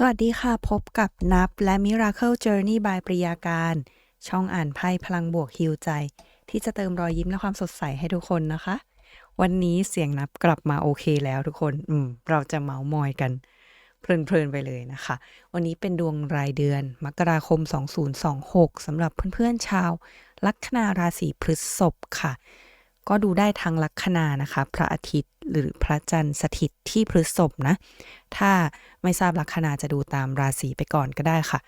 สวัสดีค่ะ พบกับนับและ Miracle Journey by ปริยาการ ช่องอ่านไพ่พลังบวกฮิวใจ ที่จะเติมรอยยิ้มและความสดใสให้ทุกคนนะคะ วันนี้เสียงนับกลับมาโอเคแล้วทุกคน อืม เราจะเมาส์มอยกัน เพลินๆไปเลยนะคะ วันนี้เป็นดวงรายเดือน มกราคม 2026สำหรับเพื่อนๆชาว ลัคนาราศีพฤษภค่ะ ก็ดูได้ทั้งลัคนานะคะ พระอาทิตย์หรือพระจันทร์สถิตที่พฤษภนะ ถ้าไม่ทราบลัคนาจะดูตามราศีไปก่อนก็ได้ค่ะ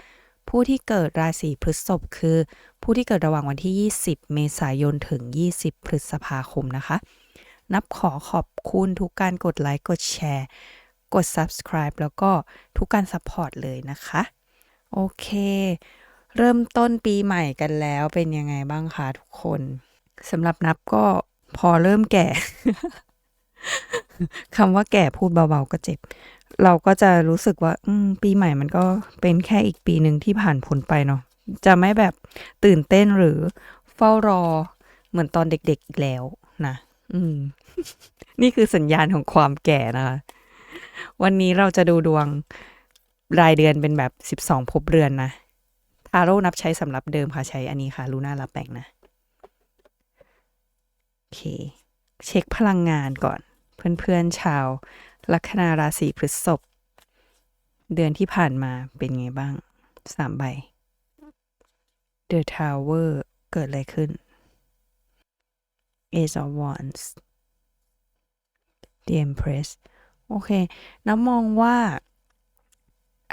ผู้ที่เกิดราศีพฤษภคือ ผู้ที่เกิดระหว่างวันที่ 20 เมษายนถึง 20 พฤษภาคมนะคะ นับขอขอบคุณทุกการกดไลค์กดแชร์ กด subscribe แล้วก็ทุกการ support เลยนะคะ โอเค เริ่มต้นปีใหม่กันแล้วเป็นยังไงบ้างคะทุกคนสำหรับนับก็ พอเริ่มแก่คำว่าแก่พูดเบาๆก็เจ็บ เราก็จะรู้สึกว่า อืปีใหม่มันก็เป็นแค่อีกปีหนึ่งที่ผ่านพ้นไปเนาะจะไม่แบบตื่นเต้นหรือเฝ้ารอเหมือนตอนเด็กๆอีกแล้วนะอืม นี่คือสัญญาณของความแก่นะคะ วันนี้เราจะดูดวงรายเดือนเป็นแบบ 12ภพเรือนนะทาโร่นับใช้สำหรับเดิมค่ะ ใช้อันนี้ค่ะลูน่ารับแบ่งนะ อเค เช็คพลังงานก่อน เพื่อนๆชาว ลัคนาราศีพฤษภเดือนที่ผ่านมาเป็นไงบ้างสามใบ The Tower เกิดอะไรขึ้น Ace of Wands The Empress โอเค น้ำมองว่า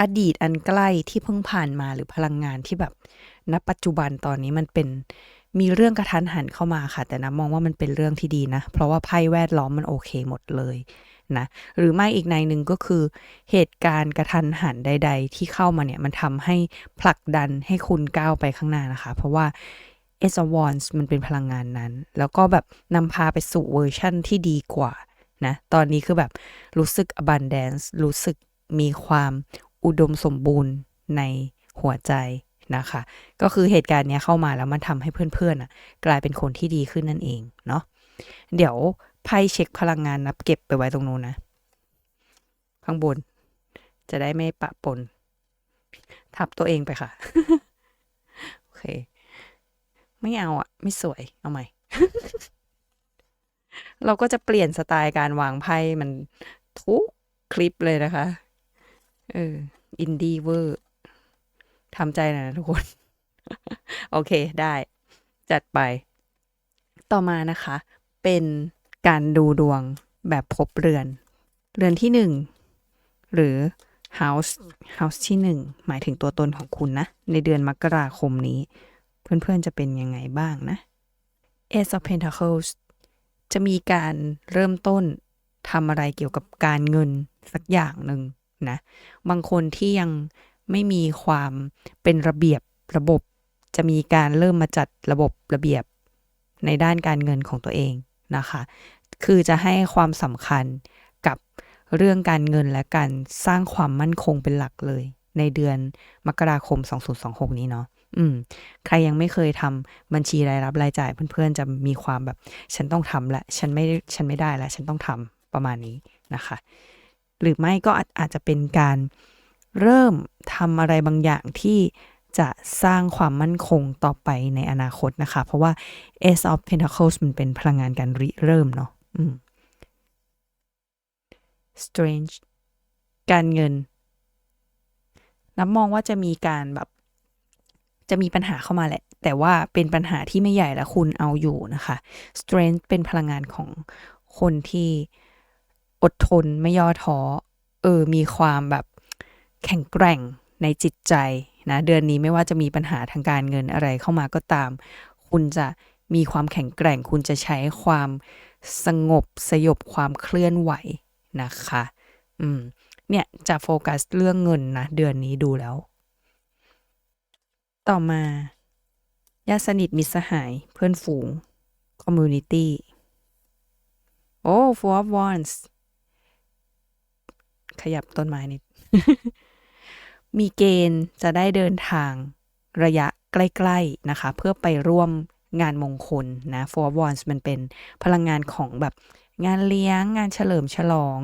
อดีตอันใกล้ที่เพิ่งผ่านมาหรือพลังงานที่แบบ ณ ปัจจุบันตอนนี้มันเป็น มีเรื่องกระทันหันเข้ามาค่ะ แต่น้ำมองว่ามันเป็นเรื่องที่ดีนะ เพราะว่าไพ่แวดล้อมมันโอเคหมดเลยนะหรือไม่อีกในหนึ่งก็คือ เหตุการณ์กระทันหันใด ๆ ที่เข้ามาเนี่ยมันทำให้ผลักดันให้คุณก้าวไปข้างหน้านะคะ เพราะว่า a c e of Wands มันเป็นพลังงานนั้น แล้วก็แบบนำพาไปสู่เวอร์ชั่นที่ดีกว่านะตอนนี้คือแบบรู้สึก abundance รู้สึกมีความอุดมสมบูรณ์ในหัวใจ นะคะ ก็คือเหตุการณ์เนี้ยเข้ามาแล้วมันทำให้เพื่อนๆอะกลายเป็นคนที่ดีขึ้นนั่นเองเนาะเดี๋ยวไพ่เช็คพลังงานนับเก็บไปไว้ตรงนู้นนะ ข้างบน จะได้ไม่ปะปน ทับตัวเองไปค่ะ โอเค ไม่เอาอะไม่สวย เอาใหม่ เราก็จะเปลี่ยนสไตล์การวางไพ่มันทุกคลิปเลยนะคะ เออ อินดี้เวอร์ ทำใจหน่อยนะทุกคน โอเคได้จัดไป ต่อมานะคะ เป็นการดูดวงแบบพบเรือน เรือนที่หนึ่งหรือ house house ที่หนึ่งหมายถึงตัวตนของคุณนะ ในเดือนมกราคมนี้ เพื่อนๆจะเป็นยังไงบ้างนะ Ace of Pentacles จะมีการเริ่มต้นทำอะไรเกี่ยวกับการเงินสักอย่างหนึ่งนะ บางคนที่ยัง ไม่มีความเป็นระเบียบระบบ จะมีการเริ่มมาจัดระบบระเบียบในด้านการเงินของตัวเองนะคะ คือจะให้ความสำคัญกับเรื่องการเงินและการสร้างความมั่นคงเป็นหลักเลย ในเดือนมกราคม 2026 นี้เนาะอืม ใครยังไม่เคยทำบัญชีรายรับรายจ่ายเพื่อนๆ จะมีความแบบ ฉันต้องทำละ ฉันไม่ฉันไม่ได้ละ ฉันต้องทำประมาณนี้นะคะ หรือไม่ก็อาจจะเป็นการ เริ่มทำอะไรบางอย่างที่จะสร้างความมั่นคงต่อไปในอนาคตนะคะ เพราะว่า Ace of Pentacles มันเป็นพลังงานการริเริ่มเนาะ Strange การเงินนับมองว่าจะมีการแบบ จะมีปัญหาเข้ามาแหละ แต่ว่าเป็นปัญหาที่ไม่ใหญ่และคุณเอาอยู่นะคะ Strength เป็นพลังงานของคนที่อดทนไม่ย่อท้อ เออ มีความแบบ แข็งแกร่งในจิตใจนะเดือนนี้ไม่ว่าจะมีปัญหาทางการเงินอะไรเข้ามาก็ตาม คุณจะมีความแข็งแกร่ง คุณจะใช้ความสงบสยบความเคลื่อนไหวนะคะอืมเนี่ยจะโฟกัสเรื่องเงินนะเดือนนี้ดูแล้ว ต่อมาญาติสนิทมิตรสหายเพื่อนฝูง community โอ้ four of wands ขยับต้นไม้นิด มีเกณฑ์จะได้เดินทางระยะใกล้ๆนะคะ เพื่อไปร่วมงานมงคลนะ Four w a n s มันเป็นพลังงานของแบบงานเลี้ยงงานเฉลิมฉลอง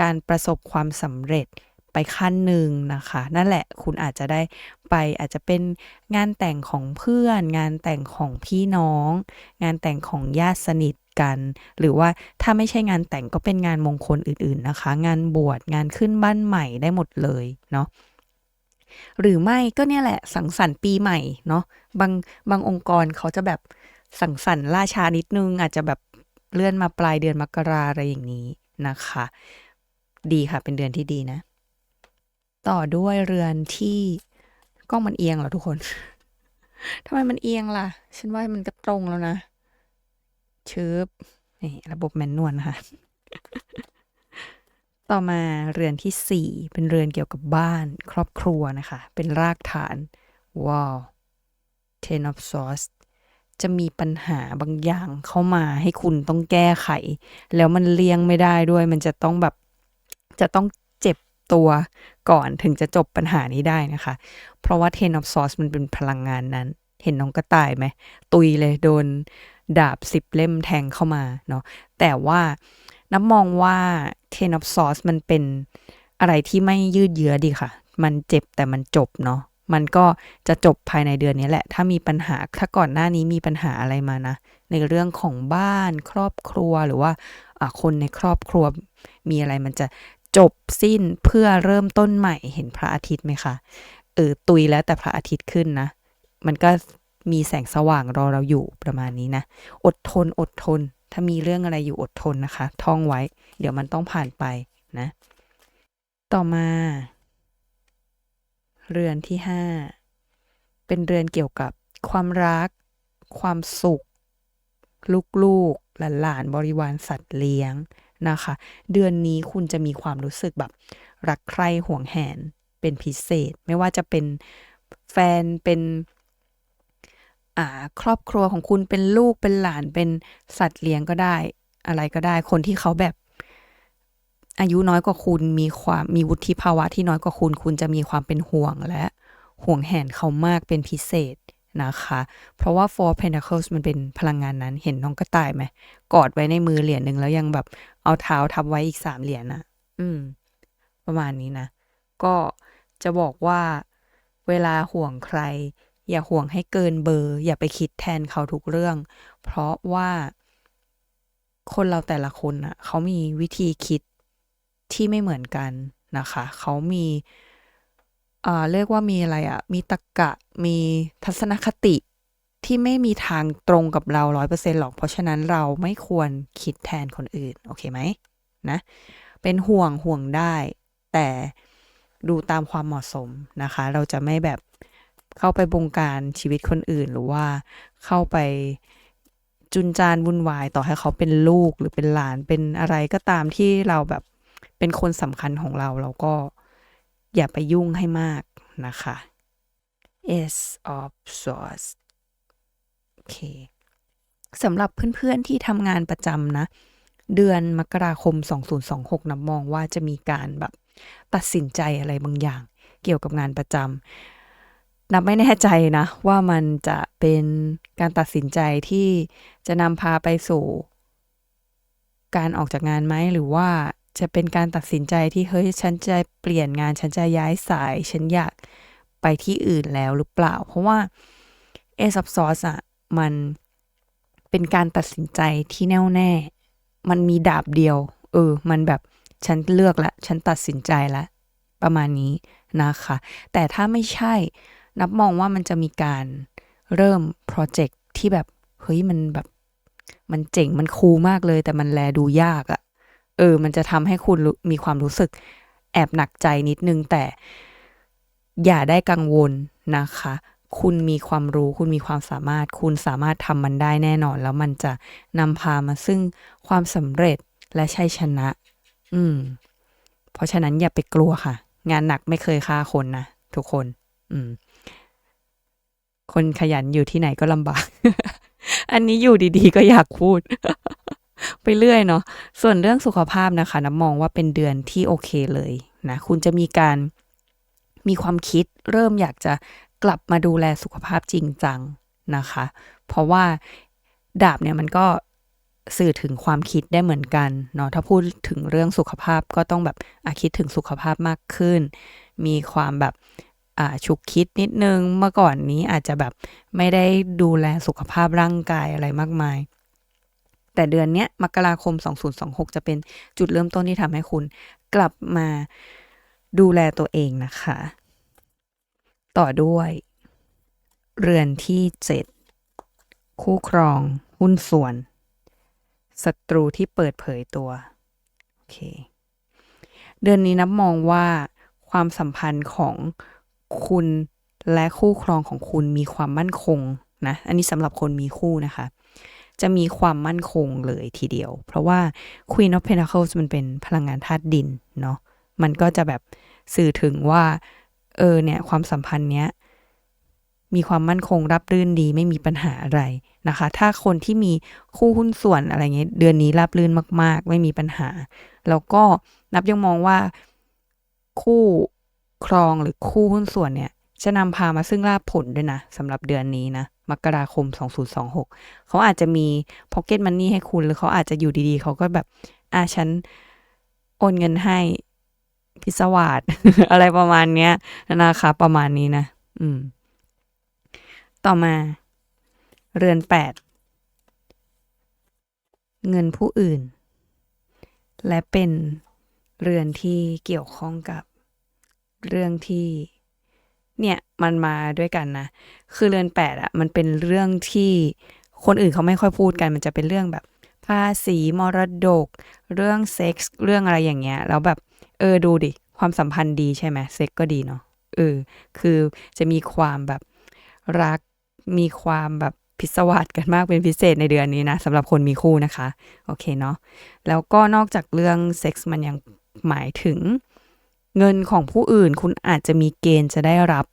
การประสบความสำเร็จไปขั้นหนึ่งนะคะ นั่นแหละคุณอาจจะได้ไปอาจจะเป็นงานแต่งของเพื่อน งานแต่งของพี่น้อง งานแต่งของญาติสนิทกัน หรือว่าถ้าไม่ใช่งานแต่งก็เป็นงานมงคลอื่นๆนะคะ งานบวชงานขึ้นบ้านใหม่ได้หมดเลยเนาะ หรือไม่ก็เนี่ยแหละสังสรรค์ปีใหม่เนาะบางบางองค์กรเขาจะแบบสังสรรค์ล่าช้านิดนึง อาจจะแบบเลื่อนมาปลายเดือนมกราอะไรอย่างนี้นะคะ ดีค่ะเป็นเดือนที่ดีนะ ต่อด้วยเรือนที่กล้องมันเอียงเหรอทุกคนทำไมมันเอียงล่ะ ฉันว่ามันก็ตรงแล้วนะชึบนี่ระบบแมนนวลนะคะ ต่อมาเรือนที่สี่เป็นเรือนเกี่ยวกับบ้านครอบครัวนะคะ เป็นรากฐาน ว้าว Ten of Swords จะมีปัญหาบางอย่างเข้ามาให้คุณต้องแก้ไข แล้วมันเลี่ยงไม่ได้ด้วย มันจะต้องแบบ จะต้องเจ็บตัวก่อนถึงจะจบปัญหานี้ได้นะคะ เพราะว่า Ten of Swords มันเป็นพลังงานนั้น เห็นน้องกระต่ายไหม ตุยเลยโดนดาบสิบเล่มแทงเข้ามาเนาะ แต่ว่า น้ำมองว่า Ten of Swords มันเป็นอะไรที่ไม่ยืดเยื้อดีค่ะ มันเจ็บแต่มันจบเนาะ มันก็จะจบภายในเดือนนี้แหละ ถ้ามีปัญหา ถ้าก่อนหน้านี้มีปัญหาอะไรมานะ ในเรื่องของบ้าน ครอบครัว หรือว่าคนในครอบครัว มีอะไรมันจะจบสิ้นเพื่อเริ่มต้นใหม่ เห็นพระอาทิตย์ไหมคะ เออ ตุยแล้วแต่พระอาทิตย์ขึ้นนะ มันก็มีแสงสว่างรอเราอยู่ประมาณนี้นะ อดทน อดทน ถ้ามีเรื่องอะไรอยู่อดทนนะคะ ท่องไว้ เดี๋ยวมันต้องผ่านไปนะ ต่อมา เรือนที่ห้าเป็นเรือนเกี่ยวกับความรัก ความสุข ลูกๆหลานๆบริวารสัตว์เลี้ยงนะคะ เดือนนี้คุณจะมีความรู้สึกแบบ รักใคร่ห่วงแหนเป็นพิเศษ ไม่ว่าจะเป็นแฟนเป็น ครอบครัวของคุณเป็นลูกเป็นหลานเป็นสัตว์เลี้ยงก็ได้ อะไรก็ได้ คนที่เขาแบบ อายุน้อยกว่าคุณมีความมีวุฒิภาวะที่น้อยกว่าคุณ คุณจะมีความเป็นห่วงและห่วงแหนเขามากเป็นพิเศษนะคะ เพราะว่า Four Pentacles มันเป็นพลังงานนั้นเห็นน้องกระต่ายไหมกอดไว้ในมือเหรียญหนึ่งแล้วยังแบบเอาเท้าทับไว้อีกสามเหรียญนะอืม ประมาณนี้นะ ก็จะบอกว่าเวลาห่วงใคร อย่าห่วงให้เกินเบอร์ อย่าไปคิดแทนเขาทุกเรื่อง เพราะว่า คนเราแต่ละคนอะเขามีวิธีคิดที่ไม่เหมือนกันนะคะ เขามีอ่าเรียกว่ามีอะไรอะมีตรรกะ มีทัศนคติที่ไม่มีทางตรงกับเราร้อยเปอร์เซ็นหรอก เพราะฉะนั้นเราไม่ควรคิดแทนคนอื่น โอเคไหมนะ เป็นห่วงห่วงได้ แต่ดูตามความเหมาะสมนะคะ เราจะไม่แบบ เข้าไปบงการชีวิตคนอื่น หรือว่าเข้าไปจุนจานวุ่นวายต่อให้เขาเป็นลูกหรือเป็นหลานเป็นอะไรก็ตามที่เราแบบเป็นคนสำคัญของเราเราก็อย่าไปยุ่งให้มากนะคะ S of Swords โอเคสำหรับเพื่อนๆที่ทำงานประจำนะ เดือนมกราคม 2026นับมองว่าจะมีการแบบตัดสินใจอะไรบางอย่าง เกี่ยวกับงานประจำ นับไม่แน่ใจนะ ว่ามันจะเป็นการตัดสินใจที่จะนำพาไปสู่ การออกจากงานไหมหรือว่าจะเป็นการตัดสินใจที่เฮ้ยฉันจะเปลี่ยนงานฉันจะย้ายสาย ฉันอยากไปที่อื่นแล้วหรือเปล่า เพราะว่าเอซับซอสอะมันเป็นการตัดสินใจที่แน่วแน่ มันมีดาบเดียว เออ มันแบบฉันเลือกละ ฉันตัดสินใจละ ประมาณนี้นะคะ แต่ถ้าไม่ใช่ นับมองว่ามันจะมีการเริ่มโปรเจกต์ที่แบบ เฮ้ยมันแบบ มันเจ๋งมันคูลมากเลย แต่มันแลดูยากอะเออ มันจะทำให้คุณมีความรู้สึกแอบหนักใจนิดนึง แต่อย่าได้กังวลนะคะ คุณมีความรู้ คุณมีความสามารถ คุณสามารถทำมันได้แน่นอน แล้วมันจะนำพามาซึ่งความสำเร็จและชัยชนะ อืม เพราะฉะนั้นอย่าไปกลัวค่ะ งานหนักไม่เคยฆ่าคนนะทุกคน อืม คนขยันอยู่ที่ไหนก็ลำบาก อันนี้อยู่ดีๆ ก็อยากพูด ไปเรื่อยเนาะ ส่วนเรื่องสุขภาพนะคะน้ำมองว่าเป็นเดือนที่โอเคเลยนะ คุณจะมีการมีความคิดเริ่มอยากจะกลับมาดูแลสุขภาพจริงจังนะคะ เพราะว่าดาบเนี่ยมันก็สื่อถึงความคิดได้เหมือนกันเนาะถ้าพูดถึงเรื่องสุขภาพก็ต้องแบบอาคิดถึงสุขภาพมากขึ้น มีความแบบ ฉุกคิดนิดนึงเมื่อก่อนนี้อาจจะแบบไม่ได้ดูแลสุขภาพร่างกายอะไรมากมาย แต่เดือนนี้มกราคม 2026 จะเป็นจุดเริ่มต้นที่ทำให้คุณกลับมาดูแลตัวเองนะคะ ต่อด้วย เรือนที่ 7 คู่ครอง หุ้นส่วนศัตรูที่เปิดเผยตัวโอเคเดือนนี้นับมองว่าความสัมพันธ์ของ คุณและคู่ครองของคุณมีความมั่นคงนะ อันนี้สำหรับคนมีคู่นะคะ จะมีความมั่นคงเลยทีเดียว เพราะว่า Queen of Pentacles มันเป็นพลังงานธาตุดินเนาะ มันก็จะแบบสื่อถึงว่า เออเนี่ยความสัมพันธ์เนี้ยมีความมั่นคงรับรื่นดีไม่มีปัญหาอะไรนะคะ ถ้าคนที่มีคู่หุ้นส่วนอะไรเงี้ยเดือนนี้รับรื่นมาก ๆ ไม่มีปัญหา แล้วก็นับยังมองว่าคู่ ครองหรือคู่หุ้นส่วนเนี่ย จะนำพามาซึ่งลาภผลด้วยนะสำหรับเดือนนี้นะมกราคม 2026 เขาอาจจะมี pocket money ให้คุณ หรือเขาอาจจะอยู่ดีๆ เขาก็แบบอะฉันโอนเงินให้พิศวาสอะไรประมาณเนี้ยนะคะประมาณนี้นะ อืม ต่อมา เรือนแปดเงินผู้อื่น และเป็นเรือนที่เกี่ยวข้องกับ เรื่องที่เนี่ยมันมาด้วยกันนะ คือเรือนแปดอะมันเป็นเรื่องที่คนอื่นเขาไม่ค่อยพูดกัน มันจะเป็นเรื่องแบบภาษีมรดก เรื่องเซ็กส์เรื่องอะไรอย่างเงี้ย แล้วแบบเออดูดิ ความสัมพันธ์ดีใช่ไหมเซ็กก็ดีเนาะเออคือจะมีความแบบรักมีความแบบพิศวาสกันมากเป็นพิเศษในเดือนนี้นะสำหรับคนมีคู่นะคะ โอเคเนาะแล้วก็นอกจากเรื่องเซ็กส์มันยังหมายถึง เงินของผู้อื่นคุณอาจจะมีเกณฑ์จะได้รับ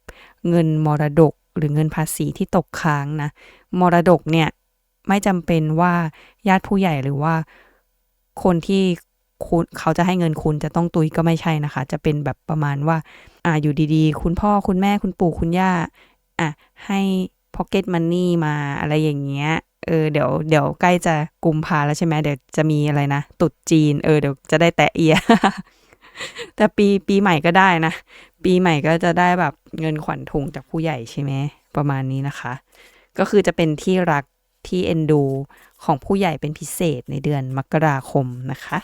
เงินมรดกหรือเงินภาษีที่ตกค้างนะ มรดกเนี่ยไม่จำเป็นว่าญาติผู้ใหญ่หรือว่าคนที่คุณเขาจะให้เงินคุณจะต้องตุยก็ไม่ใช่นะคะ จะเป็นแบบประมาณว่า อ่าอยู่ดีๆ คุณพ่อคุณแม่คุณปู่คุณย่า อะ ให้ pocket money มาอะไรอย่างเงี้ย เออเดี๋ยวเดี๋ยวใกล้จะกุมภาแล้วใช่ไหมเดี๋ยวจะมีอะไรนะ ตุดจีน เออเดี๋ยวจะได้แตะเอีย แต่ปีปีใหม่ก็ได้นะ ปีใหม่ก็จะได้แบบเงินขวัญถุงจากผู้ใหญ่ใช่ไหมประมาณนี้นะคะ ก็คือจะเป็นที่รักที่เอ็นดูของผู้ใหญ่เป็นพิเศษในเดือนมกราคมนะคะ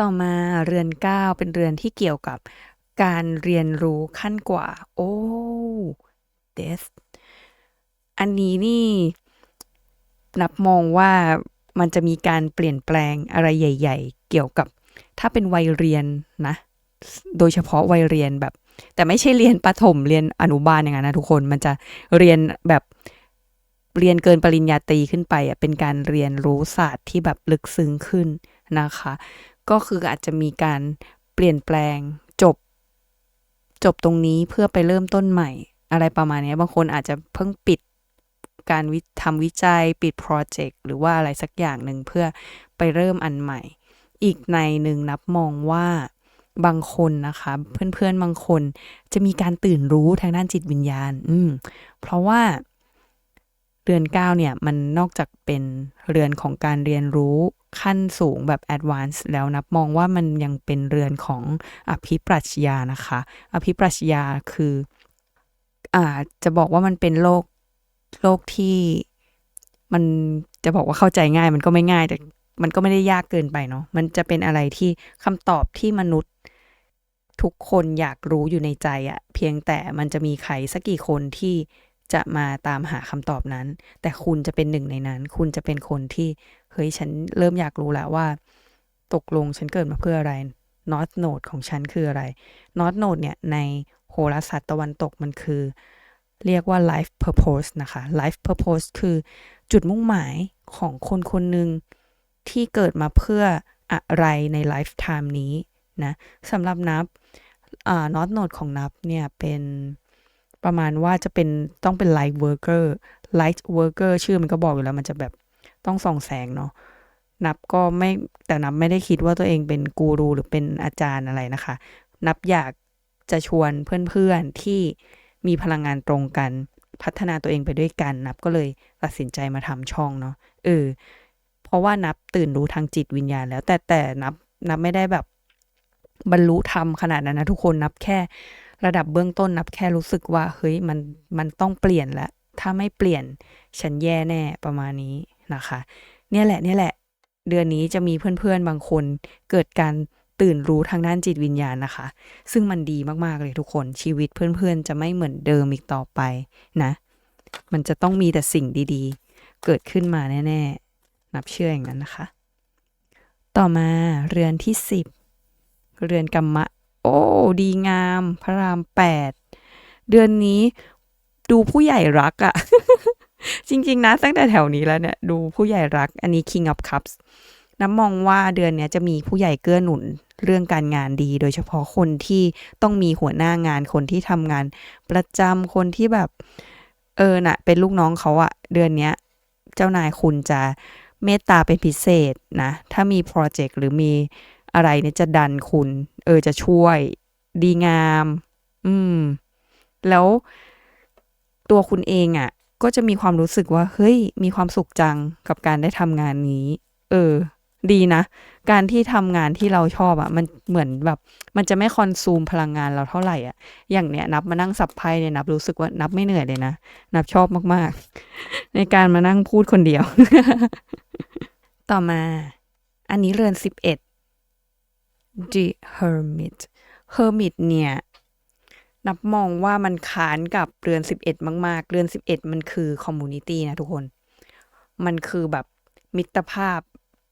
ต่อมาเรือนเก้าเป็นเรือนที่เกี่ยวกับการเรียนรู้ขั้นกว่า โอ้ death อันนี้นี่ นับมองว่ามันจะมีการเปลี่ยนแปลงอะไรใหญ่ ๆ เกี่ยวกับ ถ้าเป็นวัยเรียนนะ โดยเฉพาะวัยเรียนแบบ แต่ไม่ใช่เรียนประถมเรียนอนุบาลอย่างนั้นนะทุกคนมันจะเรียนแบบเรียนเกินปริญญาตรีขึ้นไปอะเป็นการเรียนรู้ศาสตร์ที่แบบลึกซึ้งขึ้นนะคะ ก็คืออาจจะมีการเปลี่ยนแปลงจบ จบตรงนี้เพื่อไปเริ่มต้นใหม่ อะไรประมาณนี้บางคนอาจจะเพิ่งปิดการวิทำวิจัยปิดโปรเจกต์หรือว่าอะไรสักอย่างหนึ่งเพื่อไปเริ่มอันใหม่ อีกในหนึ่งนับมองว่าบางคนนะคะ เพื่อนๆบางคนจะมีการตื่นรู้ทางด้านจิตวิญญาณ อืม เพราะว่าเรือนเก้าเนี่ย มันนอกจากเป็นเรือนของการเรียนรู้ขั้นสูงแบบ advance แล้วนับมองว่ามันยังเป็นเรือนของอภิปรัชญานะคะ อภิปรัชญาคืออ่าจะบอกว่ามันเป็นโลกโลกที่มันจะบอกว่าเข้าใจง่าย มันก็ไม่ง่ายแต่ มันก็ไม่ได้ยากเกินไปเนาะมันจะเป็นอะไรที่คำตอบที่มนุษย์ ทุกคนอยากรู้อยู่ในใจอะเพียงแต่มันจะมีใครสักกี่คนที่จะมาตามหาคำตอบนั้น แต่คุณจะเป็นหนึ่งในนั้น คุณจะเป็นคนที่เฮ้ยฉันเริ่มอยากรู้แล้วว่า ตกลงฉันเกิดมาเพื่ออะไร North Node ของฉันคืออะไร North Node เนี่ยในโหราศาสตร์ตะวันตกมันคือ เรียกว่า life purpose นะคะ life purpose คือจุดมุ่งหมายของคนคนหนึ่ง ที่เกิดมาเพื่ออะไรใน lifetime นี้นะสำหรับนับอ่า North Node ของนับเนี่ยเป็นประมาณว่าจะเป็นต้องเป็น light worker light worker ชื่อมันก็บอกอยู่แล้วมันจะแบบต้องส่องแสงเนาะนับก็ไม่แต่นับไม่ได้คิดว่าตัวเองเป็นกูรูหรือเป็นอาจารย์อะไรนะคะ นับอยากจะชวนเพื่อนๆที่มีพลังงานตรงกัน พัฒนาตัวเองไปด้วยกัน นับก็เลยตัดสินใจมาทำช่องเนาะเออ เพราะว่านับตื่นรู้ทางจิตวิญญาณแล้ว แต่แต่นับนับไม่ได้แบบบรรลุธรรมขนาดนั้นนะทุกคนนับแค่ระดับเบื้องต้นนับแค่รู้สึกว่า เฮ้ยมันมันต้องเปลี่ยนแล้วถ้าไม่เปลี่ยนฉันแย่แน่ประมาณนี้นะคะ เนี่ยแหละเนี่ยแหละ เดือนนี้จะมีเพื่อนๆบางคนเกิดการตื่นรู้ทางด้านจิตวิญญาณนะคะ ซึ่งมันดีมากๆเลยทุกคนชีวิตเพื่อนๆ จะไม่เหมือนเดิมอีกต่อไปนะ มันจะต้องมีแต่สิ่งดีๆ เกิดขึ้นมาแน่ ๆ นับเชื่ออย่างนั้นนะคะ ต่อมาเรือนที่สิบเรือนกรรมะ โอ้ ดีงาม พระรามแปดเดือนนี้ดูผู้ใหญ่รักอะจริงๆนะ ตั้งแต่แถวนี้แล้วเนี่ย ดูผู้ใหญ่รัก อันนี้ King of Cups น้ำมองว่าเดือนนี้จะมีผู้ใหญ่เกื้อหนุนเรื่องการงานดี โดยเฉพาะคนที่ต้องมีหัวหน้างานคนที่ทำงานประจำคนที่แบบ เออน่ะ เป็นลูกน้องเขาอะเดือนนี้เจ้านายคุณจะ เมตตาเป็นพิเศษนะ ถ้ามีโปรเจกต์หรือมีอะไรเนี่ยจะดันคุณ เออจะช่วย ดีงาม อืม แล้วตัวคุณเองอะ่ะ ก็จะมีความรู้สึกว่า เฮ้ย มีความสุขจังกับการได้ทำงานนี้ เออ ดีนะ การที่ทำงานที่เราชอบอะ่ะ มันเหมือนแบบ มันจะไม่คอนซูมพลังงานเราเท่าไหร่อะ อย่างเนี้ยนับมานั่งสับไพ่เนี่ยนับรู้สึกว่านับไม่เหนื่อยเลยนะ นับชอบมากๆ ในการมานั่งพูดคนเดียว ต่อมา อันนี้เรือนสิบเอ็ด The Hermit Hermit เนี่ย นับมองว่ามันค้านกับเรือน 11 มาก ๆ เรือน 11 มันคือคอมมูนิตี้นะทุกคน มันคือแบบมิตรภาพ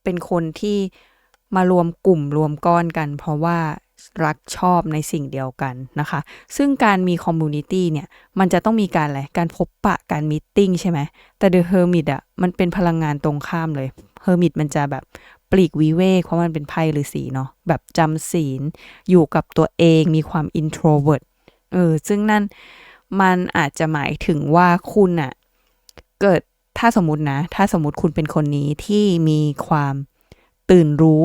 เป็นคนที่มารวมกลุ่มรวมก้อนกัน เพราะว่า รักชอบในสิ่งเดียวกันนะคะ ซึ่งการมีคอมมูนิตี้เนี่ย มันจะต้องมีการอะไร การพบปะ การมีติ้งใช่ไหม แต่ The Hermit อะมันเป็นพลังงานตรงข้ามเลย Hermit มันจะแบบปลีกวิเวก เพราะมันเป็นไพ่ฤาษีเนาะ แบบจำศีล อยู่กับตัวเอง มีความ introvert เออ ซึ่งนั่นมันอาจจะหมายถึงว่าคุณอะเกิด ถ้าสมมตินะ ถ้าสมมติคุณเป็นคนนี้ที่มีความตื่นรู้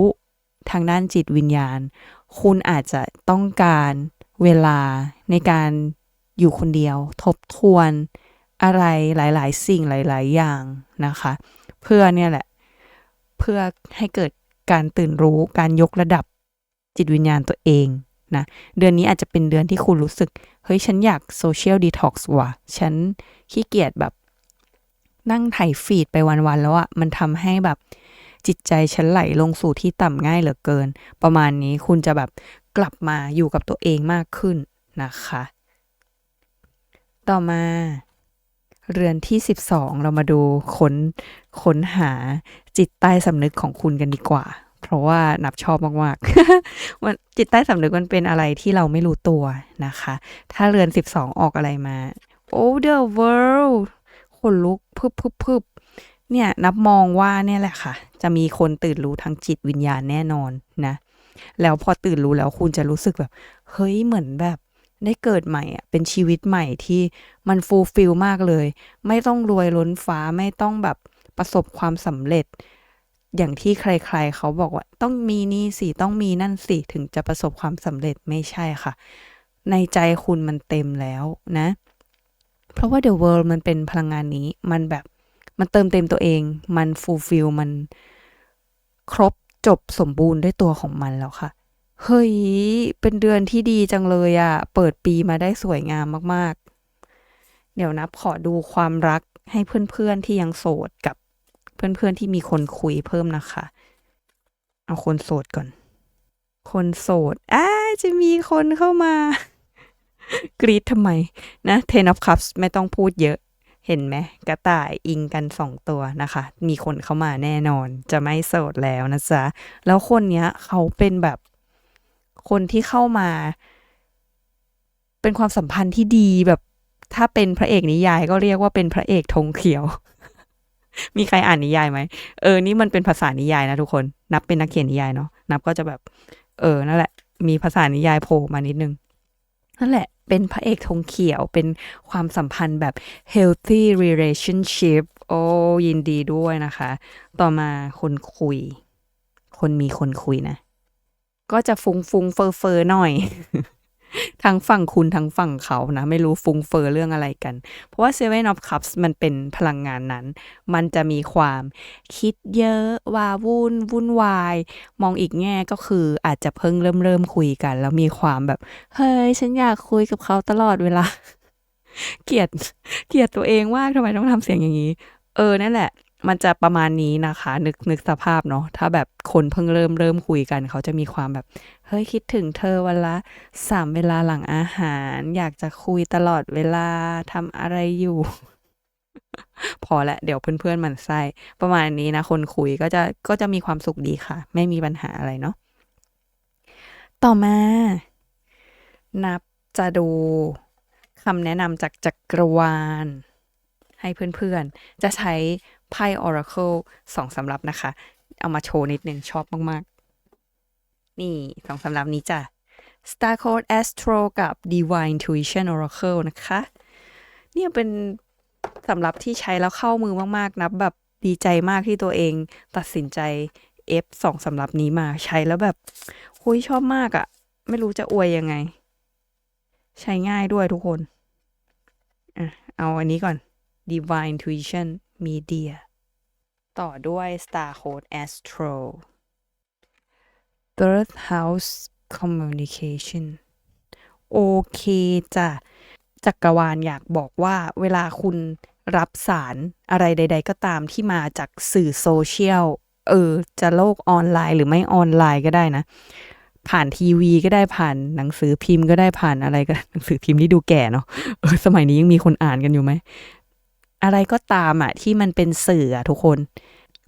ทางด้านจิตวิญญาณ คุณอาจจะต้องการเวลาในการอยู่คนเดียว ทบทวนอะไรหลาย ๆ สิ่งหลาย ๆ อย่างนะคะ เพื่อเนี่ยแหละ เพื่อให้เกิดการตื่นรู้การยกระดับจิตวิญญาณตัวเองนะเดือนนี้อาจจะเป็นเดือนที่คุณรู้สึก เฮ้ย ฉันอยากโซเชียลดีท็อกซ์ว่ะ ฉันขี้เกียจแบบ นั่งไถฟีดไปวัน ๆ แล้วอะมันทำให้แบบ จิตใจฉันไหลลงสู่ที่ต่ำง่ายเหลือเกิน ประมาณนี้คุณจะแบบกลับมาอยู่กับตัวเองมากขึ้นนะคะ ต่อมาเรือนที่ 12 เรามาดูค้นค้นหาจิตใต้สำนึกของคุณกันดีกว่า เพราะว่านับชอบมากๆมันจิตใต้สำนึกมันเป็นอะไรที่เราไม่รู้ตัวนะคะ ถ้าเรือน 12 ออกอะไรมา Oh the world ขนลุกพึบพึบพึบ เนี่ยนับมองว่าเนี่ยแหละค่ะ จะมีคนตื่นรู้ทางจิตวิญญาณแน่นอนนะ แล้วพอตื่นรู้แล้วคุณจะรู้สึกแบบ เฮ้ยเหมือนแบบได้เกิดใหม่อะเป็นชีวิตใหม่ที่มันฟูลฟิลมากเลย ไม่ต้องรวยล้นฟ้าไม่ต้องแบบประสบความสำเร็จ อย่างที่ใคร ๆ เขาบอกว่า ต้องมีนี่สิต้องมีนั่นสิถึงจะประสบความสำเร็จไม่ใช่ค่ะ ในใจคุณมันเต็มแล้วนะ เพราะว่า The World มันเป็นพลังงานนี้มันแบบ มันเติมเต็มตัวเอง มันฟูลฟิลมันครบจบสมบูรณ์ด้วยตัวของมันแล้วค่ะ เฮ้ย เป็นเดือนที่ดีจังเลยอะเปิดปีมาได้สวยงามมากๆ เดี๋ยวนับขอดูความรักให้เพื่อนๆที่ยังโสดกับเพื่อนๆที่มีคนคุยเพิ่มนะคะ เอาคนโสดก่อน คนโสดอ้าจะมีคนเข้ามากรีดทำไมนะ Ten of Cups ไม่ต้องพูดเยอะ เห็นไหมกระต่ายอิงกันสองตัวนะคะ มีคนเข้ามาแน่นอน จะไม่โสดแล้วนะจ๊ะ แล้วคนเนี้ยเขาเป็นแบบคนที่เข้ามา เป็นความสัมพันธ์ที่ดีแบบ ถ้าเป็นพระเอกนิยายก็เรียกว่าเป็นพระเอกธงเขียว มีใครอ่านนิยายไหมเออนี่มันเป็นภาษานิยายนะทุกคน นับเป็นนักเขียนนิยายเนาะนับก็จะแบบ เออนั่นแหละ มีภาษานิยายโผล่มานิดนึงนั่นแหละ เป็นพระเอกธงเขียวเป็นความสัมพันธ์แบบ healthy relationship โอ้ยินดีด้วยนะคะ ต่อมาคนคุย คนมีคนคุยนะ ก็จะฟุงฟุ้งเฟอเฟอหน่อย ทั้งฝั่งคุณทั้งฝั่งเขานะ ไม่รู้ฟุ้งเฟอ้อเรื่องอะไรกัน เพราะว่า Seven of Cups มันเป็นพลังงานนั้น มันจะมีความคิดเยอะวาวุ่นวุ่นวาย มองอีกแง่ก็คืออาจจะเพิ่งเริ่มเริ่มคุยกัน แล้วมีความแบบ เฮ้ย ฉันอยากคุยกับเขาตลอดเวลา เกลียดเกลียดตัวเองมาทำไมต้องทำเสียงอย่างนี้ เออนั่นแหละ มันจะประมาณนี้นะคะ นึกนึกสภาพเนาะถ้าแบบคนเพิ่งเริ่มเริ่มคุยกัน เขาจะมีความแบบ เฮ้ยคิดถึงเธอวันละสามเวลาหลังอาหาร อยากจะคุยตลอดเวลาทำอะไรอยู่ พอละเดี๋ยวเพื่อนๆมันไส้ประมาณนี้นะ คนคุยก็จะก็จะมีความสุขดีค่ะ ไม่มีปัญหาอะไรเนาะต่อมา นับจะดูคำแนะนำจากจักรวาล ให้เพื่อนๆ จะใช้ ไพ่ Oracle สองสำรับนะคะ เอามาโชว์นิดนึงชอบมาก ๆ นี่สองสำรับนี้จ้ะ Star Code Astro กับ Divine Intuition Oracle นะคะ เนี่ยเป็นสำรับที่ใช้แล้วเข้ามือมาก ๆนะแบบดีใจมากที่ตัวเองตัดสินใจ F สองสำรับนี้มาใช้แล้วแบบคุยชอบมากอะไม่รู้จะอวยยังไง ใช้ง่ายด้วยทุกคน อะ เอาอันนี้ก่อน Divine Intuition Media ต่อด้วย Star Code Astro Third House Communication โอเคจ้ะจักรวาลอยากบอกว่าเวลาคุณรับสารอะไรใด ๆ ก็ตามที่มาจากสื่อโซเชียล เออ จะโลกออนไลน์หรือไม่ออนไลน์ก็ได้นะ ผ่านทีวีก็ได้ผ่านหนังสือพิมพ์ก็ได้ผ่านอะไรก็หนังสือพิมพ์นี่ดูแก่เนาะเออสมัยนี้ยังมีคนอ่านกันอยู่ไหม อะไรก็ตามอะที่มันเป็นสื่ออะทุกคน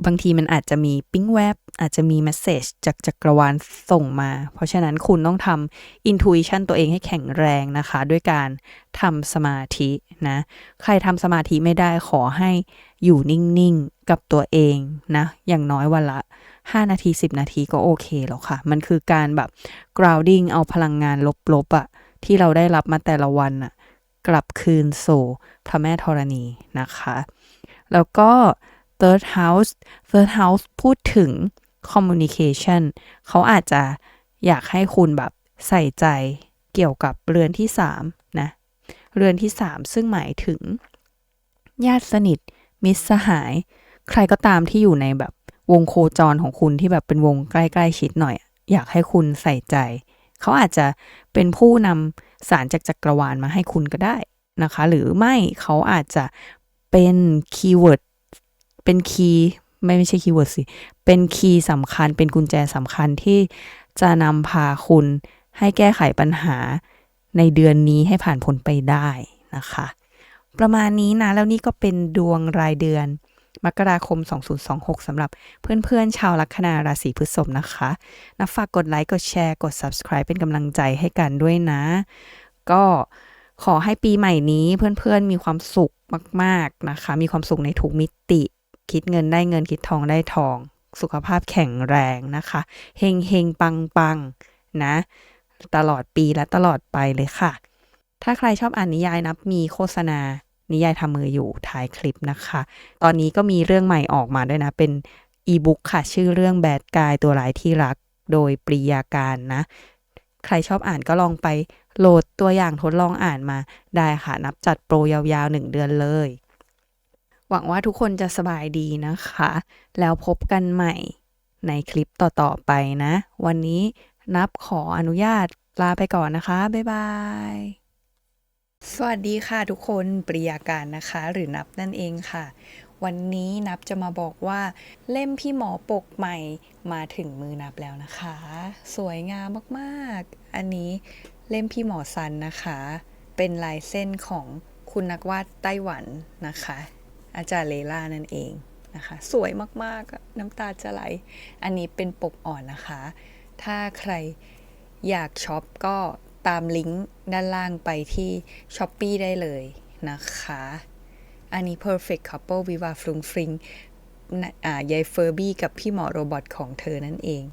บางทีมันอาจจะมีปิ้งแวบอาจจะมี m ม s เซจจากจักรวาลส่งมา เพราะฉะนั้นคุณต้องทำอินทู i ชันตัวเองให้แข็งแรงนะคะ ด้วยการทำสมาธินะ ใครทำสมาธิไม่ได้ขอให้อยู่นิ่งๆ กับตัวเองนะ อย่างน้อยวันละ 5 นาที 10 นาทีก็โอเคแล้วค่ะ มันคือการแบบ grounding เอาพลังงานลบๆอะที่เราได้รับมาแต่ละวันอะ กลับคืนสู่พระแม่ธรณีนะคะ แล้วก็ third house third house พูดถึง communication เขาอาจจะอยากให้คุณแบบใส่ใจเกี่ยวกับเรือนที่3นะเรือนที่ 3 ซึ่งหมายถึง ญาติสนิท มิตรสหาย ใครก็ตามที่อยู่ในแบบวงโคจรของคุณที่แบบเป็นวงใกล้ ๆ ชิดหน่อย อยากให้คุณใส่ใจ เขาอาจจะเป็นผู้นำ สารจากจักรวาลมาให้คุณก็ได้นะคะ หรือไม่เขาอาจจะเป็นคีย์เวิร์ดเป็นคีย์ไม่ไม่ใช่คีย์เวิร์ดสิ เป็นคีย์สำคัญเป็นกุญแจสำคัญที่จะนำพาคุณให้แก้ไขปัญหาในเดือนนี้ให้ผ่านพ้นไปได้นะคะ ประมาณนี้นะ แล้วนี่ก็เป็นดวงรายเดือน มกราคม 2026 สำหรับเพื่อนๆ ชาวลัคนาราศีพฤษภนะคะนะฝากกดไลค์ กดแชร์ กด subscribe เป็นกำลังใจให้กันด้วยนะ ก็ขอให้ปีใหม่นี้เพื่อนๆ มีความสุขมาก ๆ นะคะ มีความสุขในทุกมิติ คิดเงินได้เงิน คิดทองได้ทอง สุขภาพแข็งแรงนะคะ เฮงเฮงปังปังนะ ตลอดปีและตลอดไปเลยค่ะ ถ้าใครชอบอ่านนิยายนะมีโฆษณา นิยายทำมืออยู่ท้ายคลิปนะคะ ตอนนี้ก็มีเรื่องใหม่ออกมาด้วยนะ เป็นอีบุ๊กค่ะ ชื่อเรื่องแบดกายตัวร้ายที่รักโดยปริยาการนะ ใครชอบอ่านก็ลองไปโหลดตัวอย่างทดลองอ่านมาได้ค่ะ นับจัดโปรยาวๆหนึ่งเดือนเลย หวังว่าทุกคนจะสบายดีนะคะ แล้วพบกันใหม่ในคลิปต่อๆไปนะ วันนี้นับขออนุญาตลาไปก่อนนะคะ บ๊ายบาย สวัสดีค่ะทุกคนปริยาการนะคะ หรือนับนั่นเองค่ะ วันนี้นับจะมาบอกว่าเล่มพี่หมอปกใหม่มาถึงมือนับแล้วนะคะ สวยงามมากๆ อันนี้เล่มพี่หมอซันนะคะ เป็นลายเส้นของคุณนักวาดไต้หวันนะคะ อาจารย์เลล่านั่นเองนะคะ สวยมากๆน้ำตาจะไหล อันนี้เป็นปกอ่อนนะคะ ถ้าใครอยากช็อปก็ ตามลิงก์ด้านล่างไปที่ s h อ p e e ได้เลยนะคะ อันนี้ perfect couple วิวาฟรุงฟริงนะอ่ายายเฟอร์บี้กับพี่หมอโรบอทของเธอนั่นเอง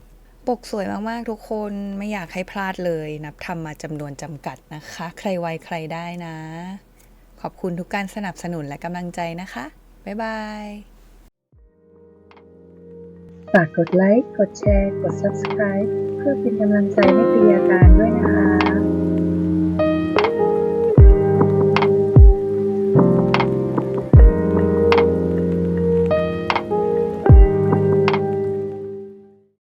ปกสวยมาก ๆ ทุกคนไม่อยากให้พลาดเลย นับทำมาจำนวนจำกัดนะคะ ใครไวใครได้นะ ขอบคุณทุกการสนับสนุนและกำลังใจนะคะ บ๊ายบายฝากกดไลค์ กดแชร์ กด Subscribe เพื่อเป็นกำลังใจให้ปิยาการ